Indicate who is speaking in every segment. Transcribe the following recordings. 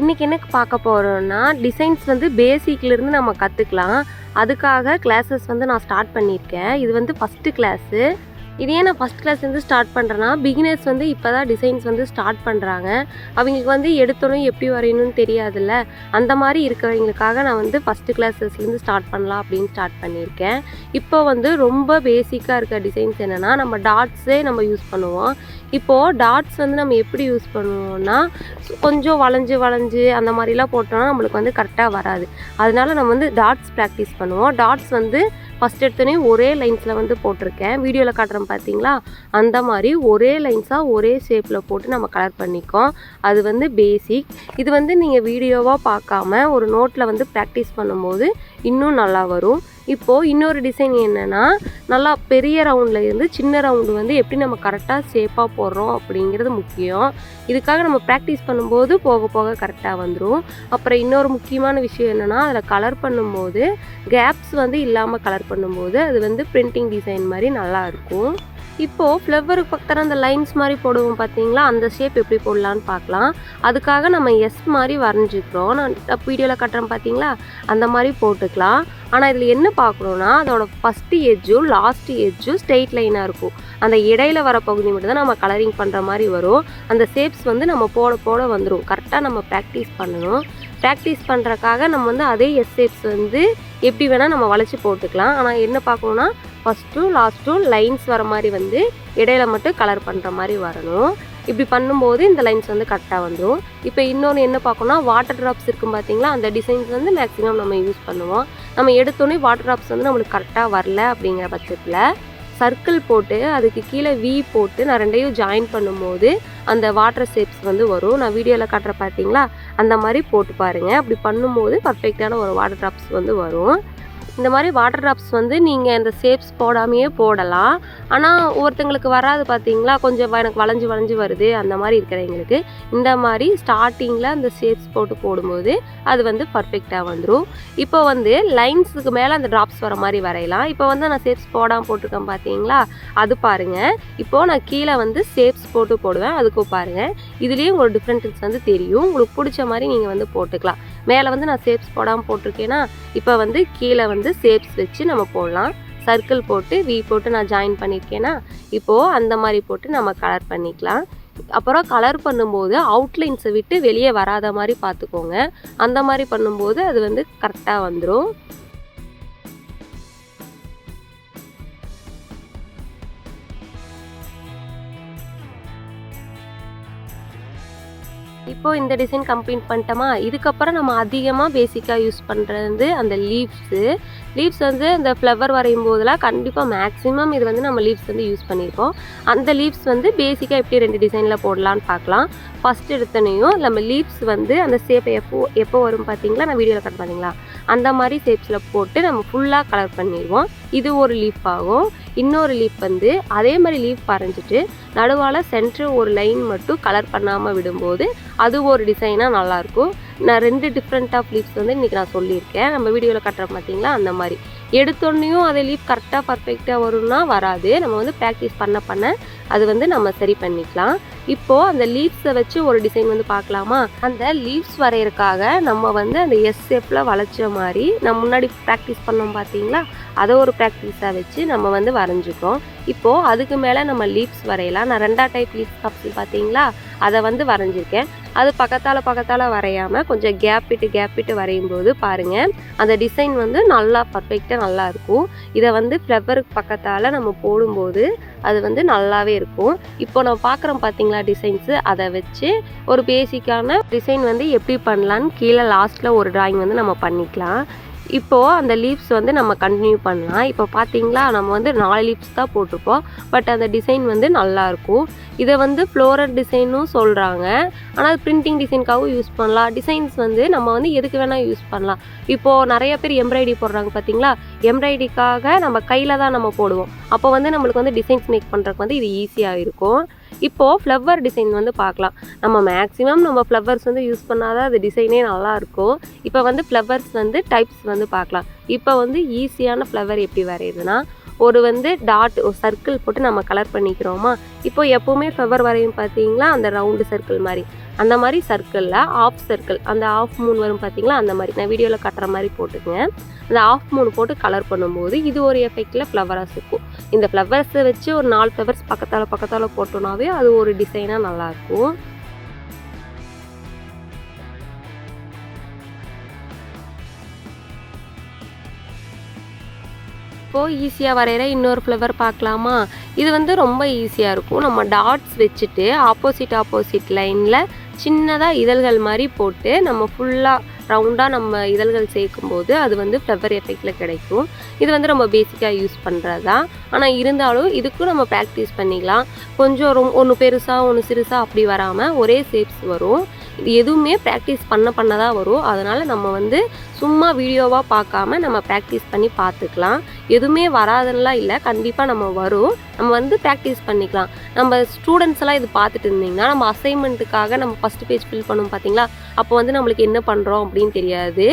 Speaker 1: இன்றைக்கி என்ன பார்க்க போகிறோன்னா டிசைன்ஸ் வந்து பேசிக்லேருந்து நம்ம கற்றுக்கலாம் அதுக்காக கிளாஸஸ் வந்து நான் ஸ்டார்ட் பண்ணியிருக்கேன். இது வந்து ஃபஸ்ட்டு கிளாஸு இதே நான் ஃபஸ்ட் கிளாஸ்லேருந்து ஸ்டார்ட் பண்ணுறேன்னா பிகினர்ஸ் வந்து இப்போ தான் டிசைன்ஸ் வந்து ஸ்டார்ட் பண்ணுறாங்க அவங்களுக்கு வந்து எடுத்தோடனே எப்படி வரையணும்னு தெரியாதுல்ல. அந்த மாதிரி இருக்கிறவங்களுக்காக நான் வந்து ஃபஸ்ட்டு கிளாஸஸ்லேருந்து ஸ்டார்ட் பண்ணலாம் அப்படின்னு ஸ்டார்ட் பண்ணியிருக்கேன். இப்போ வந்து ரொம்ப பேசிக்காக இருக்க டிசைன்ஸ் என்னென்னா நம்ம டாட்ஸே நம்ம யூஸ் பண்ணுவோம். இப்போது டாட்ஸ் வந்து நம்ம எப்படி யூஸ் பண்ணுவோம்னா கொஞ்சம் வளைஞ்சு வளைஞ்சு அந்த மாதிரிலாம் போட்டோம்னா நம்மளுக்கு வந்து கரெக்டாக வராது. அதனால நம்ம வந்து டாட்ஸ் ப்ராக்டிஸ் பண்ணுவோம். டாட்ஸ் வந்து ஃபஸ்ட் எடுத்தோடனே ஒரே லைன்ஸில் வந்து போட்டிருக்கேன். வீடியோவில் காட்டுறேன் பார்த்தீங்களா அந்த மாதிரி ஒரே லைன்ஸாக ஒரே ஷேப்பில் போட்டு நம்ம கலர் பண்ணிக்கோம். அது வந்து பேசிக் இது வந்து நீங்கள் வீடியோவாக பார்க்காம ஒரு நோட்டில் வந்து ப்ராக்டிஸ் பண்ணும்போது இன்னும் நல்லா வரும். இப்போது இன்னொரு டிசைன் என்னென்னா நல்லா பெரிய ரவுண்டில் இருந்து சின்ன ரவுண்டு வந்து எப்படி நம்ம கரெக்டாக ஷேப்பாக போடுறோம் அப்படிங்கிறது முக்கியம். இதுக்காக நம்ம ப்ராக்டிஸ் பண்ணும்போது போக போக கரெக்டாக வந்துடும் அப்புறம் இன்னொரு முக்கியமான விஷயம் என்னென்னா அதில் கலர் பண்ணும்போது கேப்ஸ் வந்து இல்லாமல் கலர் பண்ணும்போது அது வந்து பிரிண்டிங் டிசைன் மாதிரி நல்லா இருக்கும். இப்போது ஃப்ளவருக்கு பக்கத்தில் அந்த லைன்ஸ் மாதிரி போடுவோம் பார்த்தீங்களா அந்த ஷேப் எப்படி போடலான்னு பார்க்கலாம். அதுக்காக நம்ம எஸ் மாதிரி வரைஞ்சிக்கிறோம் நான் வீடியோவில் கட்டுறேன் பார்த்தீங்களா அந்த மாதிரி போட்டுக்கலாம். ஆனால் இதில் என்ன பார்க்கணுன்னா அதோட ஃபஸ்ட்டு எஜ்ஜும் லாஸ்ட்டு எஜ்ஜும் ஸ்ட்ரெயிட் லைனாக இருக்கும். அந்த இடையில வர பகுதி மட்டும் தான் நம்ம கலரிங் பண்ணுற மாதிரி வரும். அந்த ஷேப்ஸ் வந்து நம்ம போட போட வந்துடும் கரெக்டாக நம்ம ப்ராக்டிஸ் பண்ணணும். ப்ராக்டிஸ் பண்ணுறக்காக நம்ம வந்து அதே எஸ் ஷேப்ஸ் வந்து எப்படி வேணால் நம்ம வளைச்சி போட்டுக்கலாம். ஆனால் என்ன பார்க்கணுன்னா ஃபஸ்ட்டும் லாஸ்ட்டும் லைன்ஸ் வர மாதிரி வந்து இடையில மட்டும் கலர் பண்ணுற மாதிரி வரணும். இப்படி பண்ணும்போது இந்த லைன்ஸ் வந்து கரெக்டாக வந்துடும் இப்போ இன்னொன்று என்ன பார்க்கணும்னா வாட்டர் ட்ராப்ஸ் இருக்கும் பார்த்தீங்களா அந்த டிசைன்ஸ் வந்து மேக்ஸிமம் நம்ம யூஸ் பண்ணுவோம். நம்ம எடுத்தோடனே வாட்டர் ட்ராப்ஸ் வந்து நம்மளுக்கு கரெக்டாக வரல அப்படிங்கிற பட்சத்தில் சர்க்கிள் போட்டு அதுக்கு கீழே வி போட்டு நான் ரெண்டையும் ஜாயின் பண்ணும்போது அந்த வாட்டர் ஷேப்ஸ் வந்து வரும். நான் வீடியோவில் காட்டுற பார்த்தீங்களா அந்த மாதிரி போட்டு பாருங்கள் அப்படி பண்ணும்போது பர்ஃபெக்டான ஒரு வாட்டர் ட்ராப்ஸ் வந்து வரும். இந்த மாதிரி வாட்டர் ட்ராப்ஸ் வந்து நீங்கள் இந்த ஷேப்ஸ் போடாமையே போடலாம். ஆனால் ஒருத்தங்களுக்கு வராது பார்த்தீங்களா கொஞ்சம் எனக்கு வளைஞ்சு வளைஞ்சு வருது. அந்த மாதிரி இருக்கிறவங்களுக்கு இந்த மாதிரி ஸ்டார்டிங்கில் அந்த ஷேப்ஸ் போட்டு போடும்போது அது வந்து பர்ஃபெக்டாக வந்துடும் இப்போ வந்து லைன்ஸுக்கு மேலே அந்த ட்ராப்ஸ் வர மாதிரி வரையலாம். இப்போ வந்து நான் ஷேப்ஸ் போடாமல் போட்டிருக்கேன் பார்த்தீங்களா அது பாருங்கள் இப்போது நான் கீழே வந்து ஷேப்ஸ் போட்டு போடுவேன். அதுக்கு பாருங்கள் இதுலேயும் ஒரு டிஃப்ரென்ஸ் வந்து தெரியும். உங்களுக்கு பிடிச்ச மாதிரி நீங்கள் வந்து போட்டுக்கலாம். மேலே வந்து நான் ஷேப்ஸ் போடாமல் போட்டிருக்கேன்னா இப்போ வந்து கீழே வந்து ஷேப்ஸ் வச்சு நம்ம போடலாம். சர்க்கிள் போட்டு வி போட்டு நான் ஜாயின் பண்ணியிருக்கேன்னா இப்போது அந்த மாதிரி போட்டு நம்ம கலர் பண்ணிக்கலாம். அப்புறம் கலர் பண்ணும்போது அவுட்லைன்ஸை விட்டு வெளியே வராத மாதிரி பார்த்துக்கோங்க. அந்த மாதிரி பண்ணும்போது அது வந்து கரெக்டாக வந்துடும் இப்போ இந்த டிசைன் கம்ப்ளீட் பண்ணிட்டோமா? இதுக்கப்புறம் நம்ம அதிகமாக பேசிக்காக யூஸ் பண்ணுறது அந்த லீவ்ஸு லீவ்ஸ் வந்து அந்த ஃப்ளவர் வரையும் போதெல்லாம் கண்டிப்பாக மேக்ஸிமம் இது வந்து நம்ம லீவ்ஸ் வந்து யூஸ் பண்ணியிருப்போம் அந்த லீவ்ஸ் வந்து பேசிக்காக எப்படி ரெண்டு டிசைனில் போடலான்னு பார்க்கலாம். ஃபஸ்ட் எடுத்தனையும் நம்ம லீவ்ஸ் வந்து அந்த ஷேப்பை எப்போ எப்போ வரும் பார்த்தீங்களா? நான் வீடியோவில் கட் பார்த்தீங்களா அந்த மாதிரி ஷேப்ஸில் போட்டு நம்ம ஃபுல்லாக கலர் பண்ணிடுவோம். இது ஒரு லீஃப் ஆகும். இன்னொரு லீஃப் வந்து அதே மாதிரி லீஃப் வரைஞ்சிட்டு நடுவால் சென்டர் ஒரு லைன் மட்டும் கலர் பண்ணாமல் விடும்போது அது ஒரு டிசைனாக நல்லாயிருக்கும். நான் ரெண்டு டிஃப்ரெண்ட் ஆஃப் லீவ்ஸ் வந்து இன்றைக்கி நான் சொல்லியிருக்கேன். நம்ம வீடியோவில் கட்டுற பார்த்தீங்களா அந்த மாதிரி. எடுத்தோடனையும் அதை லீவ் கரெக்டாக பர்ஃபெக்டாக வரும்னா வராது. நம்ம வந்து ப்ராக்டிஸ் பண்ண பண்ண அது வந்து நம்ம சரி பண்ணிக்கலாம். இப்போது அந்த லீவ்ஸை வச்சு ஒரு டிசைன் வந்து பார்க்கலாமா? அந்த லீவ்ஸ் வரையறக்காக நம்ம வந்து அந்த எஸ் ஷேப்பில் வளைச்ச மாதிரி நம்ம முன்னாடி ப்ராக்டிஸ் பண்ணோம் பார்த்தீங்களா? அதை ஒரு ப்ராக்டிஸாக வச்சு நம்ம வந்து வரைஞ்சிக்கோம் இப்போது அதுக்கு மேலே நம்ம லீவ்ஸ் வரையலாம். நான் ரெண்டா டைப் லீவ்ஸ் கப்ஸ் பார்த்தீங்களா? அதை வந்து வரைஞ்சிருக்கேன். அது பக்கத்தால் பக்கத்தால் வரையாமல் கொஞ்சம் கேப் விட்டு கேப் விட்டு வரையும் போது பாருங்கள் அந்த டிசைன் வந்து நல்லா பர்ஃபெக்டாக நல்லா இருக்கும். இதை வந்து ஃப்ளவருக்கு பக்கத்தால் நம்ம போடும்போது அது வந்து நல்லாவே இருக்கும். இப்போ நம்ம பார்க்குறோம் பார்த்தீங்களா? டிசைன்ஸு அதை வச்சு ஒரு பேசிக்கான டிசைன் வந்து எப்படி பண்ணலான்னு கீழே லாஸ்ட்டில் ஒரு டிராயிங் வந்து நம்ம பண்ணிக்கலாம். இப்போது அந்த லீவ்ஸ் வந்து நம்ம கண்டினியூ பண்ணலாம். இப்போ பார்த்தீங்களா நம்ம வந்து நாலு லீவ்ஸ் தான் போட்டிருப்போம். பட் அந்த டிசைன் வந்து நல்லாயிருக்கும் இதை வந்து ஃப்ளோரல் டிசைனும் சொல்கிறாங்க ஆனால் பிரிண்டிங் டிசைனுக்காகவும் யூஸ் பண்ணலாம். டிசைன்ஸ் வந்து நம்ம வந்து எதுக்கு வேணால் யூஸ் பண்ணலாம். இப்போது நிறைய பேர் எம்ப்ராய்டி போடுறாங்க பார்த்தீங்களா எம்ப்ராய்டரிக்காக நம்ம கையில் தான் நம்ம போடுவோம். அப்போ வந்து நம்மளுக்கு வந்து டிசைன்ஸ் மேக் பண்ணுறதுக்கு வந்து இது ஈஸியாக இருக்கும். இப்போது ஃப்ளவர் டிசைன் வந்து பார்க்கலாம். நம்ம மேக்ஸிமம் நம்ம ஃப்ளவர்ஸ் வந்து யூஸ் பண்ணாதான் அது டிசைனே நல்லாயிருக்கும் இப்போ வந்து ஃப்ளவர்ஸ் வந்து டைப்ஸ் வந்து பார்க்கலாம். இப்போ வந்து ஈஸியான ஃப்ளவர் எப்படி வரையுதுன்னா ஒரு வந்து டாட் ஒரு சர்க்கிள் போட்டு நம்ம கலர் பண்ணிக்கிறோமா? இப்போ எப்போவுமே ஃப்ளவர் வரையும் பார்த்தீங்களா? அந்த ரவுண்டு சர்க்கிள் மாதிரி. அந்த மாதிரி சர்க்கிளில் ஆஃப் சர்க்கிள் அந்த ஆஃப் மூன் வரும் பார்த்தீங்களா? அந்த மாதிரி. நான் வீடியோவில் கட்டுற மாதிரி போட்டுக்கங்க. அந்த ஆஃப் மூணு போட்டு கலர் பண்ணும்போது இது ஒரு எஃபெக்டில் ஃப்ளவராக இருக்கும். இந்த ஃப்ளவர்ஸை வச்சு ஒரு நாலு ஃப்ளவர்ஸ் பக்கத்தால் பக்கத்தால் போட்டோம்னாவே அது ஒரு டிசைனாக நல்லாயிருக்கும் இப்போது ஈஸியாக வரைகிற இன்னொரு ஃப்ளவர் பார்க்கலாமா? இது வந்து ரொம்ப ஈஸியாக இருக்கும். நம்ம டாட்ஸ் வச்சுட்டு ஆப்போசிட் ஆப்போசிட் லைனில் சின்னதாக இதழ்கள் மாதிரி போட்டு நம்ம ஃபுல்லாக ரவுண்டாக நம்ம இதழ்கள் சேர்க்கும்போது அது வந்து ஃப்ளவர் எஃபெக்டில் கிடைக்கும். இது வந்து ரொம்ப பேசிக்காக யூஸ் பண்ணுறது தான் ஆனால் இருந்தாலும் இதுக்கும் நம்ம ப்ராக்டிஸ் பண்ணிக்கலாம். கொஞ்சம் ரொம்ப ஒன்று பெருசாக ஒன்று சிறுசாக அப்படி வராமல் ஒரே ஷேப்ஸ் வரும். எதுவுமே ப்ராக்டிஸ் பண்ண பண்ண தான் வரும். அதனால் நம்ம வந்து சும்மா வீடியோவாக பார்க்காம நம்ம ப்ராக்டிஸ் பண்ணி பார்த்துக்கலாம். எதுவுமே வராதுன்னெலாம் இல்லை. கண்டிப்பாக நம்ம வரும். நம்ம வந்து ப்ராக்டிஸ் பண்ணிக்கலாம். நம்ம ஸ்டூடெண்ட்ஸ் எல்லாம் இது பார்த்துட்டு இருந்தீங்கன்னா நம்ம அசைன்மெண்ட்டுக்காக நம்ம ஃபஸ்ட் பேஜ் ஃபில் பண்ணும் பார்த்தீங்களா? அப்போ வந்து நம்மளுக்கு என்ன பண்ணுறோம் அப்படின்னு தெரியாது.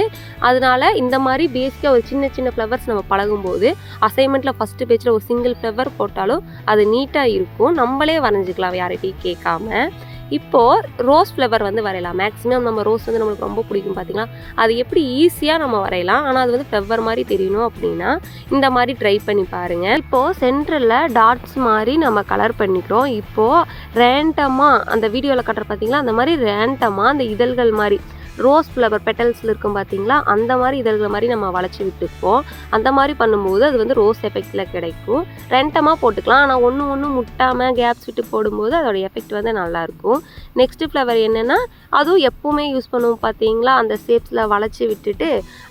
Speaker 1: அதனால இந்த மாதிரி பேசிக்காக ஒரு சின்ன சின்ன ஃப்ளவர்ஸ் நம்ம பழகும்போது அசைன்மெண்ட்டில் ஃபஸ்ட்டு பேஜில் ஒரு சிங்கிள் ஃப்ளவர் போட்டாலும் அது நீட்டாக இருக்கும். நம்மளே வரைஞ்சிக்கலாம் யார்கிட்டையும் கேட்காம. இப்போது ரோஸ் ஃப்ளவர் வந்து வரையலாம். மேக்ஸிமம் நம்ம ரோஸ் வந்து நம்மளுக்கு ரொம்ப பிடிக்கும் பார்த்தீங்களா அது எப்படி ஈஸியாக நம்ம வரையலாம். ஆனால் அது வந்து ஃப்ளவர் மாதிரி தெரியணும் அப்படின்னா இந்த மாதிரி ட்ரை பண்ணி பாருங்கள் இப்போது சென்டரில் டாட்ஸ் மாதிரி நம்ம கலர் பண்ணிக்கிறோம். இப்போது ரேண்டமாக அந்த வீடியோவில் கட்டுற பார்த்தீங்களா அந்த மாதிரி ரேண்டமாக அந்த இதழ்கள் மாதிரி. ரோஸ் ஃப்ளவர் பெட்டல்ஸில் இருக்கும் பார்த்தீங்களா அந்த மாதிரி இதழ்கள் மாதிரி நம்ம வளைச்சி விட்டுப்போம் அந்த மாதிரி பண்ணும்போது அது வந்து ரோஸ் எஃபெக்டில் கிடைக்கும். ரெண்டமாக போட்டுக்கலாம். ஆனால் ஒன்று ஒன்று முட்டாமல் கேப்ஸ் விட்டு போடும்போது அதோட எஃபெக்ட் வந்து நல்லாயிருக்கும். நெக்ஸ்ட்டு ஃப்ளவர் என்னென்னா அதுவும் எப்போவுமே யூஸ் பண்ணுவோம் பார்த்தீங்களா அந்த ஷேப்ஸில் வளைச்சி விட்டுட்டு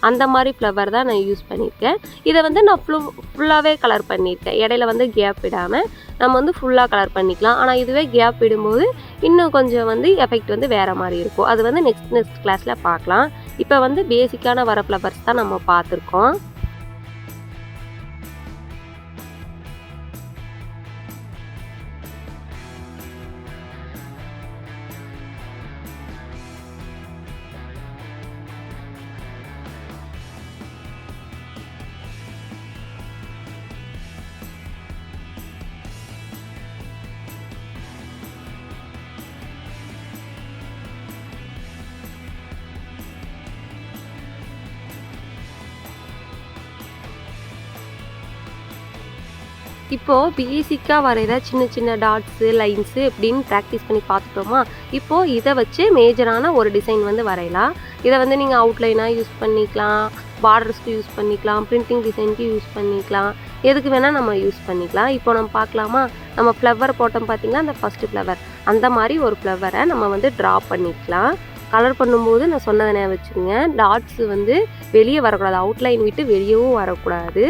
Speaker 1: அந்த மாதிரி ஃப்ளவர் தான் நான் யூஸ் பண்ணியிருக்கேன். இதை வந்து நான் ஃபுல் ஃபுல்லாகவே கலர் பண்ணியிருக்கேன். இடையில வந்து கேப் விடாமல் நம்ம வந்து ஃபுல்லாக கலர் பண்ணிக்கலாம். ஆனால் இதுவே கேப் விடும்போது இன்னும் கொஞ்சம் வந்து எஃபெக்ட் வந்து வேறு மாதிரி இருக்கும். அது வந்து நெக்ஸ்ட் நெக்ஸ்ட் கிளாஸில் பார்க்கலாம். இப்போ வந்து பேசிக்கான வர ஃப்ளவர்ஸ் தான் நம்ம பார்த்துருக்கோம். இப்போது பேசிக்காக வரைகிற சின்ன சின்ன டாட்ஸு லைன்ஸு இப்படின்னு ப்ராக்டிஸ் பண்ணி பார்த்துட்டோமா? இப்போது இதை வச்சு மேஜரான ஒரு டிசைன் வந்து வரையலாம். இதை வந்து நீங்கள் அவுட்லைனாக யூஸ் பண்ணிக்கலாம். பார்டர்ஸ்க்கு யூஸ் பண்ணிக்கலாம். பிரிண்டிங் டிசைனுக்கு யூஸ் பண்ணிக்கலாம். எதுக்கு வேணால் நம்ம யூஸ் பண்ணிக்கலாம். இப்போ நம்ம பார்க்கலாமா? நம்ம ஃப்ளவர் போட்டோம் பார்த்தீங்கன்னா அந்த ஃபஸ்ட்டு ஃப்ளவர் அந்த மாதிரி ஒரு ஃப்ளவரை நம்ம வந்து ட்ரா பண்ணிக்கலாம். கலர் பண்ணும்போது நான் சொன்னதை வச்சுருங்க டாட்ஸ் வந்து வெளியே வரக்கூடாது. அவுட்லைன் விட்டு வெளியவும் வரக்கூடாது.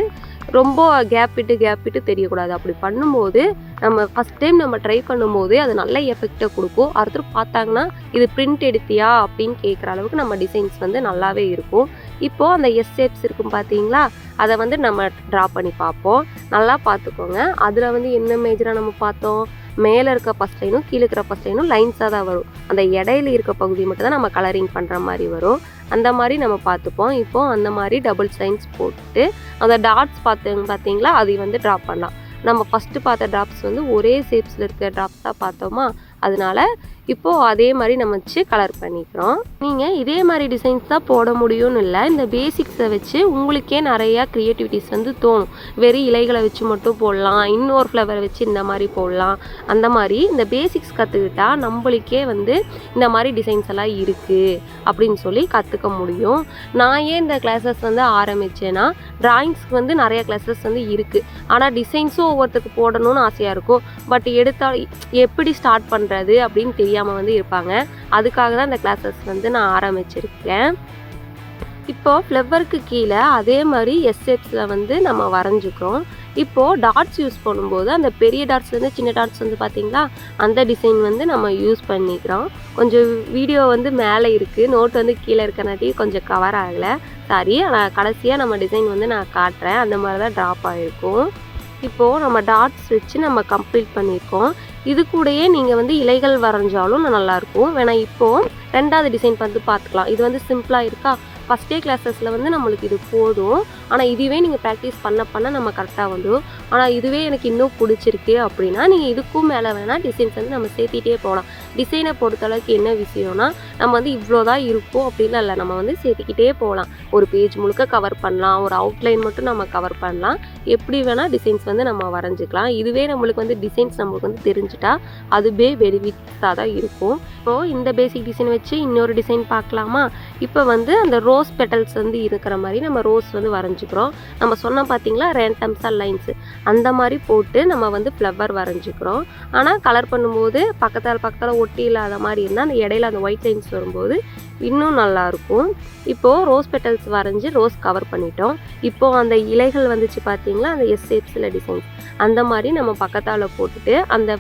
Speaker 1: ரொம்ப கேப் விட்டு கேப் விட்டு தெரியக்கூடாது. அப்படி பண்ணும்போது நம்ம ஃபஸ்ட் டைம் நம்ம ட்ரை பண்ணும்போது அது நல்ல எஃபெக்டை கொடுக்கும். அடுத்து பார்த்தாங்கன்னா இது பிரிண்ட் எடுத்தியா அப்படின்னு கேட்குற அளவுக்கு நம்ம டிசைன்ஸ் வந்து நல்லாவே இருக்கும். இப்போது அந்த எஸ் ஷேப்ஸ் இருக்கும் பார்த்தீங்களா அதை வந்து நம்ம ட்ரா பண்ணி பார்ப்போம். நல்லா பார்த்துக்கோங்க. அதில் வந்து என்ன மேஜராக நம்ம பார்த்தோம்? மேலே இருக்க ஃபஸ்ட் லைனும் கீழே இருக்கிற ஃபஸ்ட் லைனும் லைன்ஸாக தான் வரும். அந்த இடையில இருக்க பகுதி மட்டும் தான் நம்ம கலரிங் பண்ணுற மாதிரி வரும். அந்த மாதிரி நம்ம பார்த்துப்போம். இப்போ அந்த மாதிரி டபுள் சைன்ஸ் போட்டு அந்த டாட்ஸ் பார்த்து பார்த்தீங்களா? அதை வந்து ட்ரா பண்ணலாம். நம்ம ஃபஸ்ட்டு பார்த்த ட்ராப்ஸ் வந்து ஒரே ஷேப்ஸில் இருக்க ட்ராப்ஸ் தான் பார்த்தோமா? அதனால இப்போது அதே மாதிரி நம்ம வச்சு கலர் பண்ணிக்கிறோம். நீங்கள் இதே மாதிரி டிசைன்ஸ் தான் போட முடியும்னு இல்லை இந்த பேசிக்ஸை வச்சு உங்களுக்கே நிறையா க்ரியேட்டிவிட்டிஸ் வந்து தோணும். வெறும் இலைகளை வச்சு மட்டும் போடலாம் இன்னொரு ஃப்ளவரை வச்சு இந்த மாதிரி போடலாம். அந்த மாதிரி இந்த பேசிக்ஸ் கற்றுக்கிட்டா நம்மளுக்கே வந்து இந்த மாதிரி டிசைன்ஸ் எல்லாம் இருக்குது அப்படின்னு சொல்லி கற்றுக்க முடியும். நான் ஏன் இந்த கிளாஸஸ் வந்து ஆரம்பித்தேன்னா ட்ராயிங்ஸ்க்கு வந்து நிறைய கிளாஸஸ் வந்து இருக்குது ஆனால் டிசைன்ஸும் ஒவ்வொருத்தருக்கு போடணும்னு ஆசையாக இருக்கும். பட் எடுத்தால் எப்படி ஸ்டார்ட் பண்ணுறது அப்படின்னு தெரியாமல் வந்து இருப்பாங்க. அதுக்காக தான் இந்த கிளாஸஸ் வந்து நான் ஆரம்பிச்சிருக்கேன். இப்போது ஃப்ளவருக்கு கீழே அதே மாதிரி எஸ்எப்ஸில் வந்து நம்ம வரைஞ்சிக்கிறோம். இப்போது டாட்ஸ் யூஸ் பண்ணும்போது அந்த பெரிய டாட்ஸ்லேருந்து சின்ன டாட்ஸ் வந்து பார்த்திங்களா அந்த டிசைன் வந்து நம்ம யூஸ் பண்ணிக்கிறோம். கொஞ்சம் வீடியோ வந்து மேலே இருக்குது நோட் வந்து கீழே இருக்கனாட்டி கொஞ்சம் கவர் ஆகலை. சாரி ஆனால் கடைசியாக நம்ம டிசைன் வந்து நான் காட்டுறேன். அந்த மாதிரி தான் ட்ராப் ஆகிருக்கும் இப்போது நம்ம டாட்ஸ் வச்சு நம்ம கம்ப்ளீட் பண்ணியிருக்கோம். இது கூடயே நீங்கள் வந்து இலைகள் வரைஞ்சாலும் நல்லாயிருக்கும் வேணா இப்போது ரெண்டாவது டிசைன் வந்து பார்த்துக்கலாம். இது வந்து சிம்பிளாக இருக்கா? ஃபஸ்ட் டே கிளாஸஸில் வந்து நம்மளுக்கு இது போதும். ஆனால் இதுவே நீங்கள் ப்ராக்டிஸ் பண்ண பண்ண நம்ம கரெக்டாக வந்துடும் ஆனால் இதுவே எனக்கு இன்னும் பிடிச்சிருக்கு அப்படின்னா நீங்கள் இதுக்கும் மேலே வேணால் டிசைன்ஸ் வந்து நம்ம சேர்த்திட்டே போகலாம். டிசைனை பொறுத்தளவுக்கு என்ன விஷயம்னா நம்ம வந்து இவ்வளோ தான் இருக்கும் அப்படின்னு இல்லை நம்ம வந்து சேர்த்திக்கிட்டே போகலாம். ஒரு பேஜ் முழுக்க கவர் பண்ணலாம். ஒரு அவுட்லைன் மட்டும் நம்ம கவர் பண்ணலாம். எப்படி வேணால் டிசைன்ஸ் வந்து நம்ம வரைஞ்சிக்கலாம். இதுவே நம்மளுக்கு வந்து டிசைன்ஸ் நம்மளுக்கு வந்து தெரிஞ்சுட்டா அதுவே பெனிஃபிட்ஸாக தான் இருக்கும். இப்போது இந்த பேசிக் டிசைன் வச்சு வச்சு இன்னொரு டிசைன் பார்க்கலாமா? இப்போ வந்து அந்த ரோஸ் பெட்டல்ஸ் வந்து இருக்கிற மாதிரி நம்ம ரோஸ் வந்து வரைஞ்சிக்கிறோம். நம்ம சொன்ன பார்த்தீங்களா ரேண்டம்ஸாக லைன்ஸு அந்த மாதிரி போட்டு நம்ம வந்து ஃப்ளவர் வரைஞ்சிக்கிறோம். ஆனால் கலர் பண்ணும்போது பக்கத்தால் பக்கத்தில் ஒட்டி இல்லாத மாதிரி இருந்தால் அந்த இடையில அந்த ஒயிட் லைன்ஸ் வரும்போது இன்னும் நல்லாயிருக்கும் இப்போது ரோஸ் பெட்டல்ஸ் வரைஞ்சி ரோஸ் கவர் பண்ணிட்டோம். இப்போது அந்த இலைகள் வந்துச்சு பார்த்தீங்களா அந்த எஸ் ஷேப்ஸில் டிசைன்ஸ் அந்த மாதிரி நம்ம பக்கத்தால் போட்டுட்டு அந்த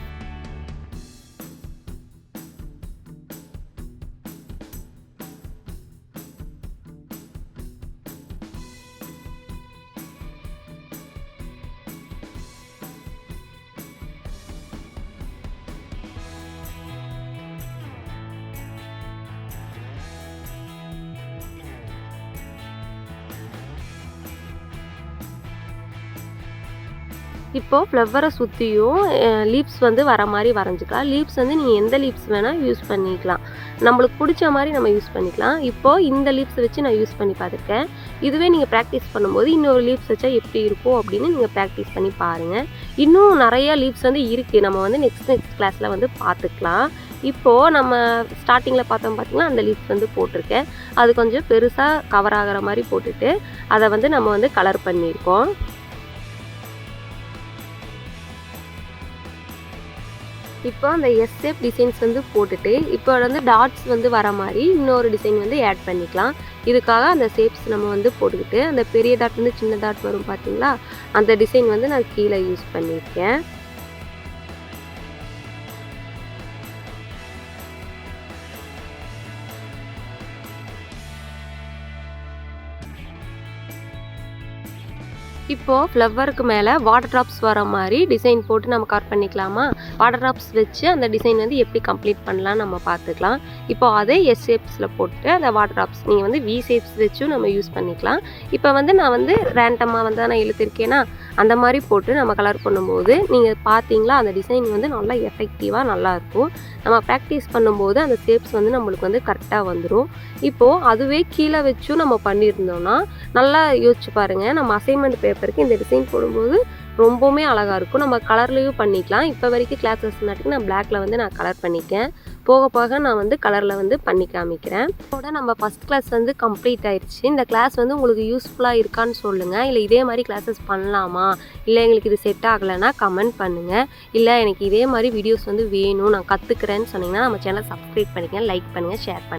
Speaker 1: இப்போது ஃப்ளவரை சுற்றியும் லீவ்ஸ் வந்து வர மாதிரி வரைஞ்சிக்கலாம். லீவ்ஸ் வந்து நீங்கள் எந்த லீவ்ஸ் வேணால் யூஸ் பண்ணிக்கலாம். நம்மளுக்கு பிடிச்ச மாதிரி நம்ம யூஸ் பண்ணிக்கலாம். இப்போது இந்த லீவ்ஸ் வச்சு நான் யூஸ் பண்ணி பார்த்துருக்கேன். இதுவே நீங்கள் ப்ராக்டிஸ் பண்ணும்போது இன்னொரு லீவ்ஸ் வச்சா எப்படி இருக்கும் அப்படின்னு நீங்கள் ப்ராக்டிஸ் பண்ணி பாருங்கள் இன்னும் நிறைய லீவ்ஸ் வந்து இருக்குது நம்ம வந்து நெக்ஸ்ட் நெக்ஸ்ட் கிளாஸில் வந்து பார்த்துக்கலாம். இப்போது நம்ம ஸ்டார்டிங்கில் பார்த்தோம் பார்த்தீங்கன்னா அந்த லீவ்ஸ் வந்து போட்டிருக்கேன். அது கொஞ்சம் பெருசாக கவர் ஆகிற மாதிரி போட்டுட்டு அதை வந்து நம்ம வந்து கலர் பண்ணியிருக்கோம். இப்போ அந்த எஸ் ஷேப் டிசைன்ஸ் வந்து போட்டுட்டு இப்போ வந்து டாட்ஸ் வந்து வர மாதிரி இன்னொரு டிசைன் வந்து ஆட் பண்ணிக்கலாம். இதுக்காக அந்த ஷேப்ஸ் நம்ம வந்து போட்டுக்கிட்டு அந்த பெரிய டாட் வந்து சின்ன டாட் வரும் பார்த்தீங்களா அந்த டிசைன் வந்து நான் கீழே யூஸ் பண்ணியிருக்கேன். இப்போது ஃப்ளவருக்கு மேலே வாட்டர் ட்ராப்ஸ் வர மாதிரி டிசைன் போட்டு நம்ம கட் பண்ணிக்கலாமா? வாட்டர் ட்ராப்ஸ் வச்சு அந்த டிசைன் வந்து எப்படி கம்ப்ளீட் பண்ணலாம் நம்ம பார்த்துக்கலாம். இப்போ அதே எஸ் ஷேப்ஸில் போட்டு அந்த வாட்டர் ட்ராப்ஸ் நீங்கள் வந்து வி ஷேப்ஸ் வச்சும் நம்ம யூஸ் பண்ணிக்கலாம். இப்போ வந்து நான் வந்து ரேண்டமாக வந்து நான் இழுத்துருக்கேன்னா அந்த மாதிரி போட்டு நம்ம கலர் பண்ணும்போது நீங்கள் பார்த்தீங்களா அந்த டிசைன் வந்து நல்லா எஃபெக்டிவாக நல்லாயிருக்கும் நம்ம ப்ராக்டிஸ் பண்ணும்போது அந்த ஷேப்ஸ் வந்து நம்மளுக்கு வந்து கரெக்டாக வந்துடும் இப்போது அதுவே கீழே வச்சும் நம்ம பண்ணியிருந்தோம்னா நல்லா யோசிச்சு பாருங்கள் நம்ம அசைன்மெண்ட் பேப்பருக்கு இந்த டிசைன் போடும்போது ரொம்பவுமே அழகாக இருக்கும். நம்ம கலர்லேயும் பண்ணிக்கலாம். இப்போ வரைக்கும் கிளாத் நாட்டுக்கு நான் பிளாக்ல வந்து நான் கலர் பண்ணிக்கேன் போக போக நான் வந்து கலரில் வந்து பண்ணி காமிக்கிறேன். இதோட நம்ம ஃபஸ்ட் கிளாஸ் வந்து கம்ப்ளீட் ஆயிடுச்சு. இந்த கிளாஸ் வந்து உங்களுக்கு யூஸ்ஃபுல்லாக இருக்கான்னு சொல்லுங்கள் இல்லை இதே மாதிரி கிளாஸஸ் பண்ணலாமா? இல்லை எங்களுக்கு இது செட் ஆகலைன்னா கமெண்ட் பண்ணுங்கள் இல்லை எனக்கு இதே மாதிரி வீடியோஸ் வந்து வேணும் நான் கற்றுக்கிறேன்னு சொன்னீங்கன்னா நம்ம சேனல் சப்ஸ்கிரைப் பண்ணிக்கங்க லைக் பண்ணுங்கள் ஷேர் பண்ணுங்கள்